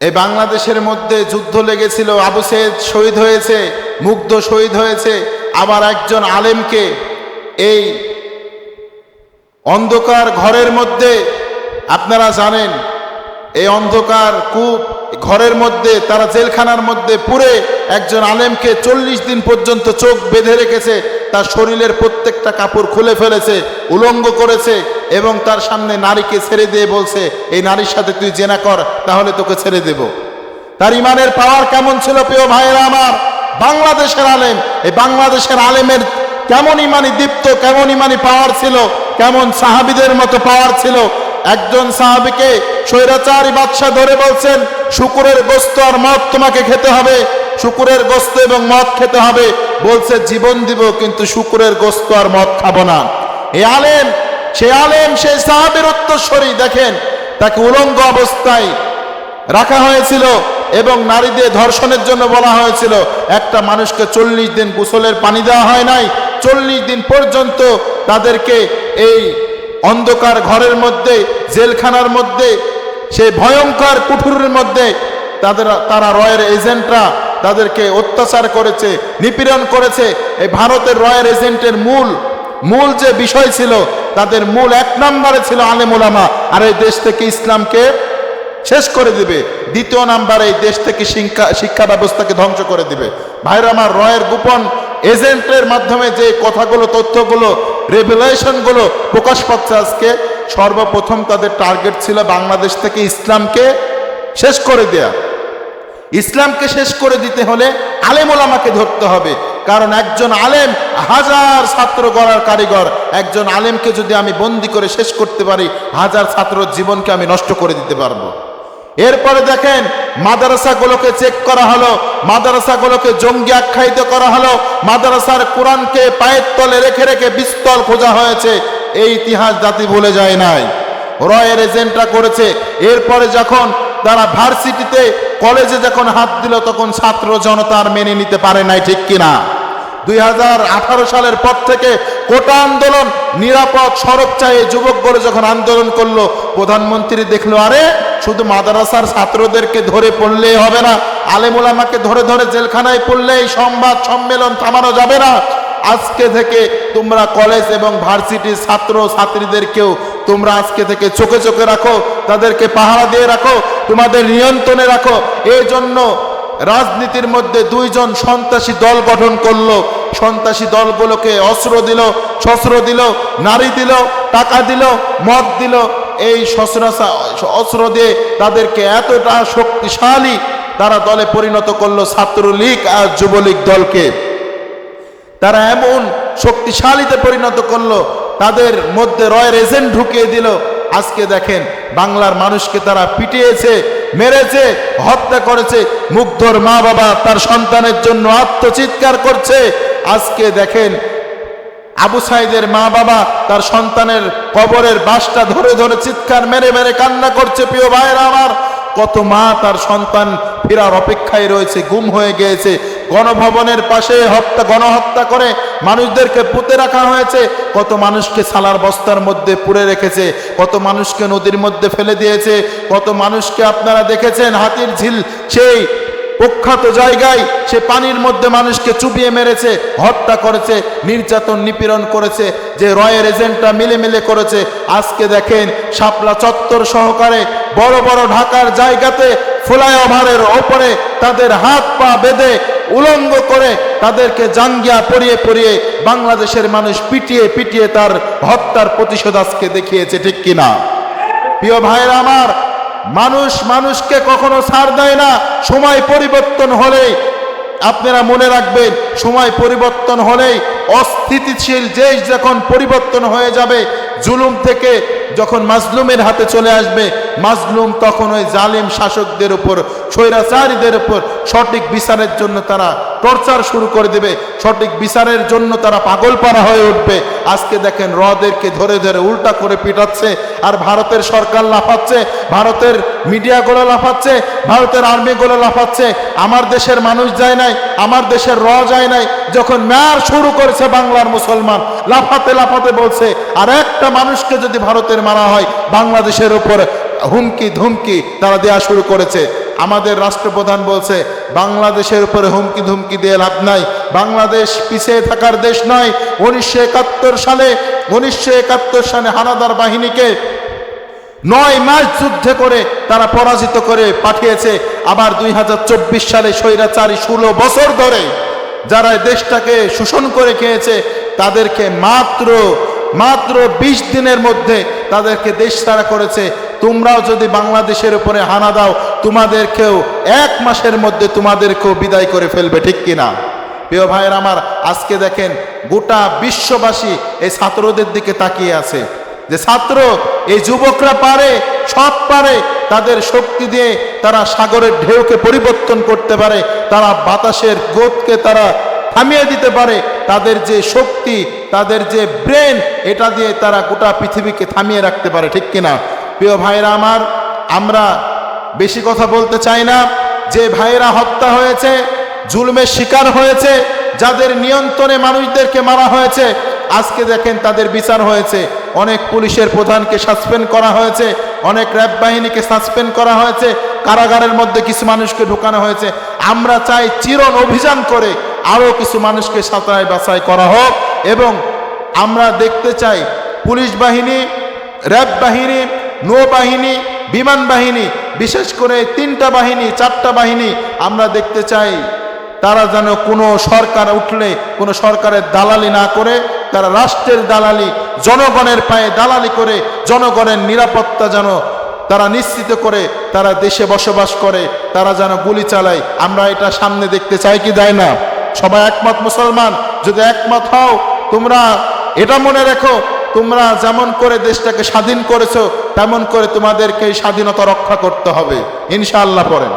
এই বাংলাদেশের মধ্যে যুদ্ধ লেগেছিল, আবু সৈয়দ শহীদ হয়েছে, মুগ্ধ শহীদ হয়েছে, আবার একজন আলেমকে এই অন্ধকার ঘরের মধ্যে, আপনারা জানেন, এই অন্ধকার কূপ ঘরের মধ্যে, তারা জেলখানার মধ্যে পুরে একজন আলেমকে চল্লিশ দিন পর্যন্ত চোখ বেঁধে রেখেছে, তার শরীরের প্রত্যেকটা কাপড় খুলে ফেলেছে, উলঙ্গ করেছে এবং তার সামনে নারীকে ছেড়ে দিয়ে বলছে, এই নারীর সাথে তুই জেনা কর, তাহলে তোকে ছেড়ে দেব। তার ইমানের পাওয়ার কেমন ছিল প্রিয় ভাইয়েরা আমার? বাংলাদেশের আলেম, এই বাংলাদেশের আলেমের কেমন ইমানি দীপ্ত, কেমন ইমানি পাওয়ার ছিল, কেমন সাহাবিদের মতো পাওয়ার ছিল? একজন সাহাবিকে স্বৈরাচারী বাদশাহ ধরে বলছেন, শুকুরের গোস্ত আর মদ তোমাকে খেতে হবে। শুকুরের গোস্ত এবং মদ খেতে হবে। বলছে, জীবন দিব, কিন্তু শুকুরের গোস্ত আর মদ খাব না। এ আলেম, সে আলেম সেই সাহাবের উত্তরস্বরী, দেখেন, তাকে উলঙ্গ অবস্থায় রাখা হয়েছিল এবং নারীদের ধর্ষণের জন্য বলা হয়েছিল, একটা মানুষকে চল্লিশ দিন গোসলের পানি দেওয়া হয় নাই, চল্লিশ দিন পর্যন্ত তাদেরকে এই অন্ধকার ঘরের মধ্যে, জেলখানার মধ্যে, সেই ভয়ঙ্কর কুঠুরের মধ্যে তাদের, তারা রয়ের এজেন্টরা তাদেরকে অত্যাচার করেছে, নিপীড়ন করেছে। এই ভারতের রয়ের এজেন্টের মূল মূল যে বিষয় ছিল, তাদের মূল এক নম্বরে ছিল আলেমুলামা আর এই দেশ থেকে ইসলামকে শেষ করে দিবে। দ্বিতীয় নাম্বার এই দেশ থেকে শিক্ষা শিক্ষা ব্যবস্থাকে ধ্বংস করে দিবে। ভাইরা আমার, রয়ের গোপন এজেন্টের মাধ্যমে যে কথাগুলো, তথ্যগুলো, রেভুলেশনগুলো প্রকাশ পাচ্ছে আজকে, সর্বপ্রথম তাদের টার্গেট ছিল বাংলাদেশ থেকে ইসলামকে শেষ করে দেয়া। ইসলামকে শেষ করে দিতে হলে আলেম ওলামাকে ধরতে হবে। কারণ একজন আলেম হাজার ছাত্র গড়ার কারিগর। একজন আলেমকে যদি আমি বন্দি করে শেষ করতে পারি, হাজার ছাত্র জীবনকে আমি নষ্ট করে দিতে পারব। এরপরে দেখেন, মাদ্রাসাগুলোকে চেক করা হলো, মাদ্রাসাগুলোকে জঙ্গি আখ্যায়িত করা হলো, মাদ্রাসার কোরআনকে পায়ের তলে রেখে রেখে বিস্তল খোঁজা হয়েছে। এই ইতিহাস জাতি ভুলে যায় নাই। রয়ের এজেন্টরা করেছে। এরপরে যখন তারা ভার্সিটিতে কলেজে যখন হাত দিল, তখন ছাত্র জনতা আর মেনে নিতে পারে নাই, ঠিক কিনা? দুই সালের পর থেকে কোটা আন্দোলন, নিরাপদ সড়ক চাই যুবক গড়ে যখন আন্দোলন করল, প্রধানমন্ত্রী দেখল, আরে, শুধু মাদ্রাসার ছাত্রদেরকে ধরে পড়লেই হবে না আলেমুলামাকে ধরে ধরে জেলখানায় পড়লেই সংবাদ সম্মেলন থামানো যাবে না। আজকে থেকে তোমরা কলেজ এবং ভার্সিটির ছাত্র ছাত্রীদেরকেও তোমরা আজকে থেকে চোখে চোখে রাখো, তাদেরকে পাহারা দিয়ে রাখো, তোমাদের নিয়ন্ত্রণে রাখো। এই জন্য রাজনীতির মধ্যে দুইজন সন্ত্রাসী দল গঠন করল। সন্ত্রাসী দলগুলোকে অস্ত্র দিল, শস্ত্র দিল, নারী দিল, টাকা দিল, মদ দিল। এই শস্ত্রাসা অস্ত্র দিয়ে তাদেরকে এতটা শক্তিশালী তারা দলে পরিণত করল ছাত্রলীগ আর যুবলীগ দলকে। তারা এমন শক্তিশালীতে পরিণত করল তাদের মধ্যে রয়ের এজেন্ট ঢুকিয়ে দিল। আজকে দেখেন, বাংলার মানুষকে তারা পিটিয়েছে, মেরেছে, হত্যা করেছে। মুগ্ধর মা বাবা তার সন্তানের জন্য আত্মচিৎকার করছে। আজকে দেখেন, আবু সাইদের মা বাবা তার সন্তানের কবরের বাসটা ধরে ধরে চিৎকার মেরে মেরে কান্না করছে। প্রিয় ভাইয়েরা আমার, কত মা তার সন্তান ফেরার অপেক্ষায় রয়েছে, গুম হয়ে গিয়েছে। গণভবনের পাশে হত্যা, গণহত্যা করে মানুষদেরকে পুঁতে রাখা হয়েছে। কত মানুষকে সালার বস্তার মধ্যে পুড়ে রেখেছে, কত মানুষকে নদীর মধ্যে ফেলে দিয়েছে, কত মানুষকে আপনারা দেখেছেন হাতির ঝিল, সেই প্রখ্যাত জায়গায় সে পানির মধ্যে মানুষকে চুপিয়ে মেরেছে, হত্যা করেছে, নির্যাতন নিপীড়ন করেছে, যে রয়ের এজেন্টরা মিলে মিলে করেছে। আজকে দেখেন শাপলা চত্বর সহকারে বড় বড় ঢাকার জায়গাতে ফ্লাইওভারের ওপরে তাদের হাত পা বেঁধে উলঙ্গ করে তাদেরকে জাঙ্গিয়া পরিয়ে পরিয়ে বাংলাদেশের মানুষ পিটিয়ে পিটিয়ে তার হত্যার প্রতিশোধ আজকে দেখিয়েছে, ঠিক কিনা? প্রিয় ভাইরা আমার, মানুষ মানুষকে কখনো ছাড় দেয় না, সময় পরিবর্তন হলেই। আপনারা মনে রাখবেন, সময় পরিবর্তন হলেই অস্থিতিশীল দেশ যখন পরিবর্তন হয়ে যাবে জুলুম থেকে যখন মাজলুমের হাতে চলে আসবে, মাজলুম তখন ওই জালিম শাসকদের উপর, স্বৈরাচারীদের উপর সঠিক বিচারের জন্য তারা টর্চার শুরু করে দেবে, সঠিক বিচারের জন্য তারা পাগলপাড়া হয়ে উঠবে। আজকে দেখেন রদেরকে ধরে ধরে উল্টা করে পিটাচ্ছে, আর ভারতের সরকার লাফাচ্ছে, ভারতের মিডিয়াগুলো লাফাচ্ছে, ভারতের আর্মিগুলো লাফাচ্ছে। আমার দেশের মানুষ যায় নাই, আমার দেশের র যায় নাই। যখন মেয়ার শুরু করেছে বাংলার মুসলমান, লাফাতে লাফাতে বলছে আর একটা মানুষকে যদি ভারতের মারা হয়, বাংলাদেশের উপর হুমকি, ধুমকি তারা দেয়া শুরু করেছে। আমাদের রাষ্ট্রপ্রধান বলছে, বাংলাদেশের উপরে হুমকি, ধুমকি দিয়ে লাভ নাই। বাংলাদেশ পিছিয়ে থাকার দেশ নয়। উনিশশো সালে, উনিশশো একাত্তর সালে হানাদার বাহিনীকে নয় মাস যুদ্ধে করে তারা পরাজিত করে পাঠিয়েছে। আবার দুই হাজার চব্বিশ সালে স্বৈরাচারী ষোলো বছর ধরে যারা দেশটাকে শোষণ করে খেয়েছে, তাদেরকে মাত্র মাত্র বিশ দিনের মধ্যে তাদেরকে দেশ তারা করেছে। তোমরাও যদি বাংলাদেশের উপরে হানা দাও, তোমাদেরকেও এক মাসের মধ্যে তোমাদেরকেও বিদায় করে ফেলবে, ঠিক কিনা? প্রিয় ভাইয়ের আমার, আজকে দেখেন গোটা বিশ্ববাসী এই ছাত্রদের দিকে তাকিয়ে আছে। যে ছাত্র, এই যুবকরা পারে, সব পারে, তাদের শক্তি দিয়ে তারা সাগরের ঢেউকে পরিবর্তন করতে পারে, তারা বাতাসের গোদকে তারা থামিয়ে দিতে পারে তাদের যে শক্তি, তাদের যে ব্রেন, এটা দিয়ে তারা গোটা পৃথিবীকে থামিয়ে রাখতে পারে, ঠিক কিনা? প্রিয় ভাইরা আমার, আমরা বেশি কথা বলতে চাই না। যে ভাইরা হত্যা হয়েছে, জুলমের শিকার হয়েছে, যাদের নিয়ন্ত্রণে মানুষদেরকে মারা হয়েছে, আজকে দেখেন তাদের বিচার হয়েছে। অনেক পুলিশের প্রধানকে সাসপেন্ড করা হয়েছে, অনেক র্যাব বাহিনীকে সাসপেন্ড করা হয়েছে, কারাগারের মধ্যে কিছু মানুষকে ঢোকানো হয়েছে। আমরা চাই চিরন অভিযান করে আরও কিছু মানুষকে সাঁতরায় বাছাই করা হোক এবং আমরা দেখতে চাই পুলিশ বাহিনী, র্যাব বাহিনী নৌবাহিনী বিমান বাহিনী, বিশেষ করে তিনটা বাহিনী, চারটা বাহিনী আমরা দেখতে চাই। তারা যেন কোনো সরকার উঠলে, কোনো সরকারের দালালি না করে, তারা রাষ্ট্রের দালালি, জনগণের পায়ে দালালি করে, জনগণের নিরাপত্তা যেন তারা নিশ্চিত করে, তারা দেশে বসবাস করে, তারা যেন গুলি চালায়। আমরা এটা সামনে দেখতে চাই কি দেয় না? সবাই একমত মুসলমান? যদি একমত হও, তোমরা এটা মনে রেখো, তোমরা যেমন করে দেশটাকে স্বাধীন করেছ, তেমন করে তোমাদেরকে স্বাধীনতা রক্ষা করতে হবে। ইনশাআল্লাহ পড়েন।